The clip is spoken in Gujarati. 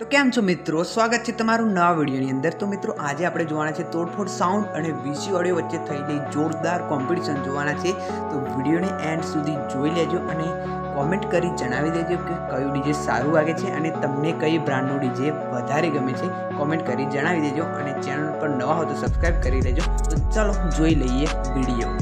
તો કેમ છો મિત્રો? સ્વાગત છે તમારું નવા વિડીયોની અંદર. તો મિત્રો, આજે આપણે જોવાના છે તોડફોડ સાઉન્ડ અને વીસી ઓડિયો વચ્ચે થયેલી જોરદાર કોમ્પિટિશન જોવાના છે. તો વિડીયોને એન્ડ સુધી જોઈ લેજો અને કોમેન્ટ કરી જણાવી દેજો કે કયું ડીજે સારું વાગે છે અને તમને કઈ બ્રાન્ડનું ડીજે વધારે ગમે છે. કોમેન્ટ કરી જણાવી દેજો અને ચેનલ પર નવા હો તો સબસ્ક્રાઈબ કરી લેજો. તો ચાલો જોઈ લઈએ વીડિયો.